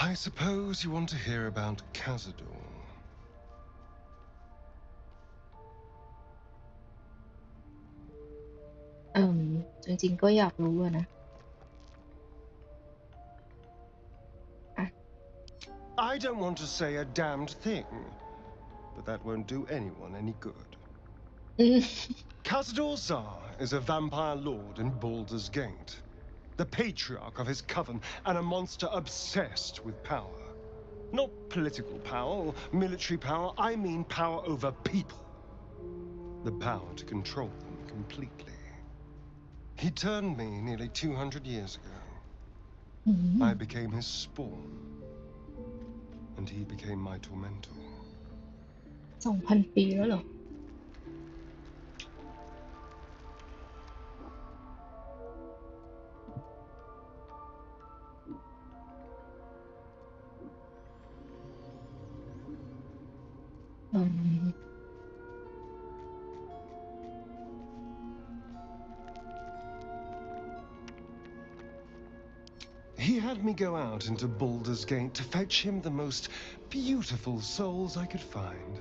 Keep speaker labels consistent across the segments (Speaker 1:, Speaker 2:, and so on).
Speaker 1: I suppose you want to hear about Cazador.
Speaker 2: เอิ่มจริงๆก็อยากรู้อะนะ
Speaker 1: I don't want to say a damned thing, but that won't do anyone any good.
Speaker 2: อืม
Speaker 1: Cazador Zar is a vampire lord in Baldur's Gate, the patriarch of his coven, and a monster obsessed with power. Not political power or military power, I mean power over people. The power to control them completely. He turned me nearly 200 years ago.
Speaker 2: อืม
Speaker 1: I became his spawn, and he became my tormentor.
Speaker 2: สองพันปีแล้วเหรอ อืม
Speaker 1: He had me go out into Baldur's Gate to fetch him the most beautiful souls I could find.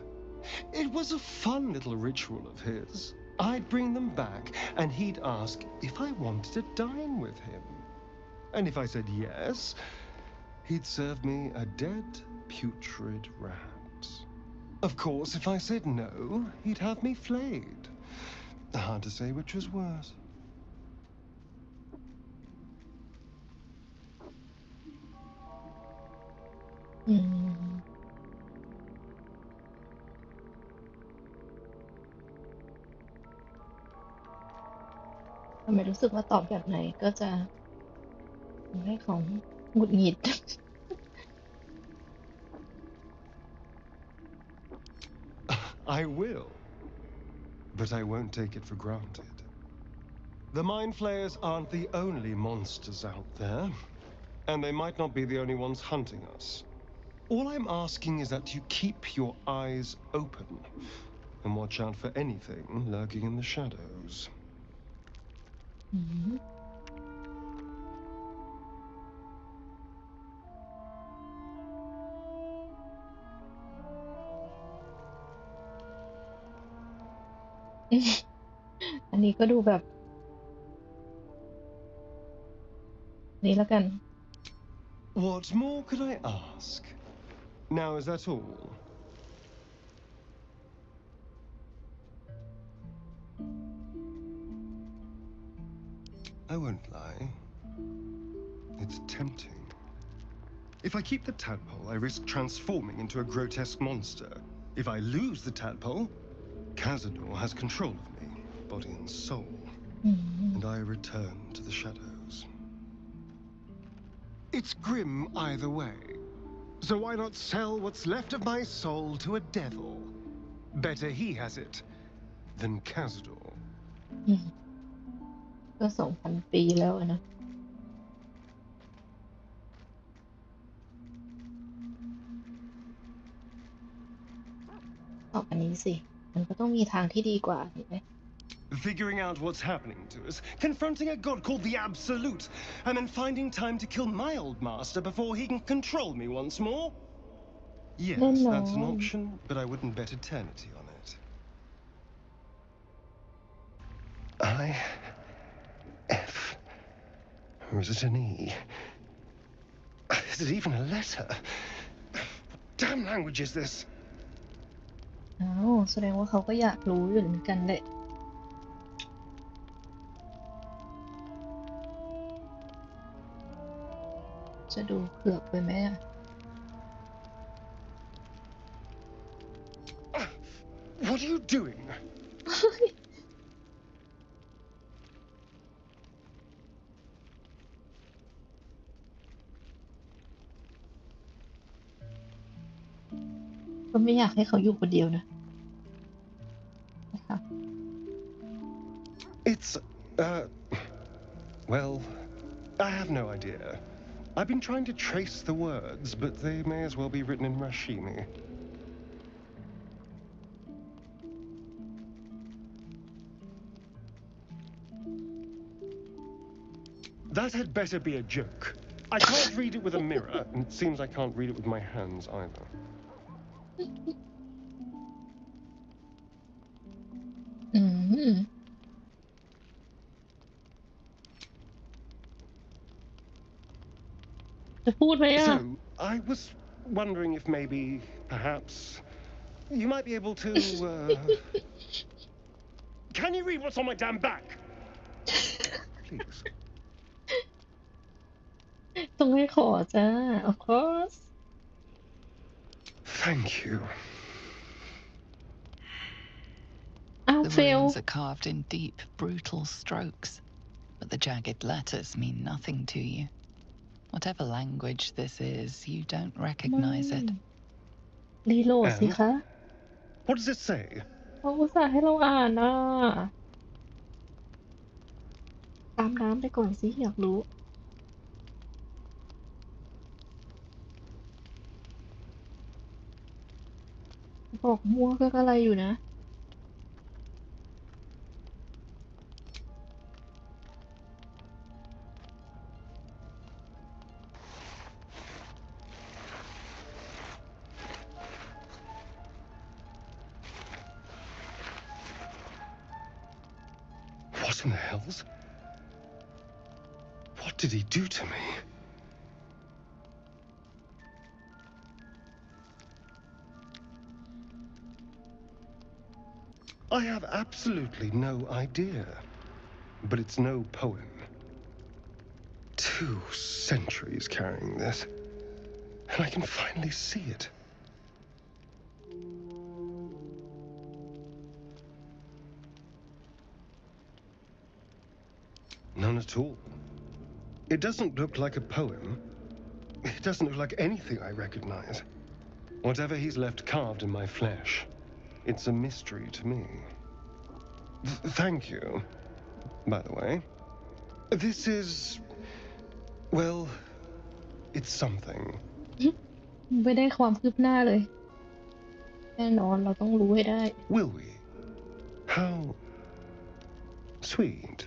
Speaker 1: It was a fun little ritual of his. I'd bring them back, and he'd ask if I wanted to dine with him. And if I said yes, he'd serve me a dead, putrid rat. Of course, if I said no, he'd have me flayed. Hard to say which was worse.
Speaker 2: อืมทำไมรู้สึกว่าตอบแบบไหนก็จะทำให้เขาหงุดหงิด
Speaker 1: I will. But I won't take it for granted. The Mind Flayers aren't the only monsters out there, and they might not be the only ones hunting us. All I'm asking is that you keep your eyes open and watch out for anything lurking in the shadows.
Speaker 2: อืม อันนี้ก็ดูแบบ นี่แล้วกัน
Speaker 1: What more could I ask? Now, is that all? I won't lie. It's tempting. If I keep the tadpole, I risk transforming into a grotesque monster. If I lose the tadpole, Cazador has control of me, body and soul,
Speaker 2: อืม
Speaker 1: and I return to the shadows. It's grim either way. So why not sell what's left of my soul to a devil? Better he has it than Cazador.
Speaker 2: อืมก็สองพันปีแล้วอะนะ ตอบอันนี้สิ มันก็ต้องมีทางที่ดีกว่าเห็นไหม
Speaker 1: Figuring out what's happening to us, confronting a god called the Absolute, and then finding time to kill my old master before he can control me once more? Yes, that's an
Speaker 2: no.
Speaker 1: option, but I wouldn't bet eternity on it. I. F. Or is it an E? Is it even a letter? What damn language is this?
Speaker 2: อ้าวแสดงว่าเขาก็อยากรู้อยู่เหมือนกันแหละจะดูเผือกไปไหมอะ ก็ไม่อยากให้เขาอยู่คนเดียวนะนะคะ
Speaker 1: It's, uh. Well, I have no idea. I've been trying to trace the words, but they may as well be written in Rashimi. That had better be a joke. I can't read it with a mirror, and it seems I can't read it with my hands either.
Speaker 2: อืม จะพูดไหมอ่ะ
Speaker 1: So, I was wondering if maybe, perhaps, you might be able to. Uh... Can you read what's on my damn back? Please.
Speaker 2: ต้องให้ขอจ้า of course
Speaker 1: Thank you.
Speaker 2: อ้าว
Speaker 3: The
Speaker 2: เฟล
Speaker 3: runes are carved in deep, brutal strokes, but the jagged letters mean nothing to you. Whatever language this is, you don't recognize it.
Speaker 2: รีโหลดสิคะ
Speaker 1: What does it say?
Speaker 2: เขาอุตส่าห์ให้เราอ่านอ่ะ ตามน้ำไปก่อนสิ อยากรู้ บอกมั่วก็อะไรอยู่นะ
Speaker 1: What in the hells? What did he do to me? I have absolutely no idea. But it's no poem. Two centuries carrying this. And I can finally see it. None at all. It doesn't look like a poem. It doesn't look like anything I recognize. Whatever he's left carved in my flesh, it's a mystery to me. Th- thank you, by the way. This is. Well, it's something.
Speaker 2: ไม่ได้ความคืบหน้าเลย แน่นอนเราต้องรู้ให้ได้
Speaker 1: Will we? How sweet.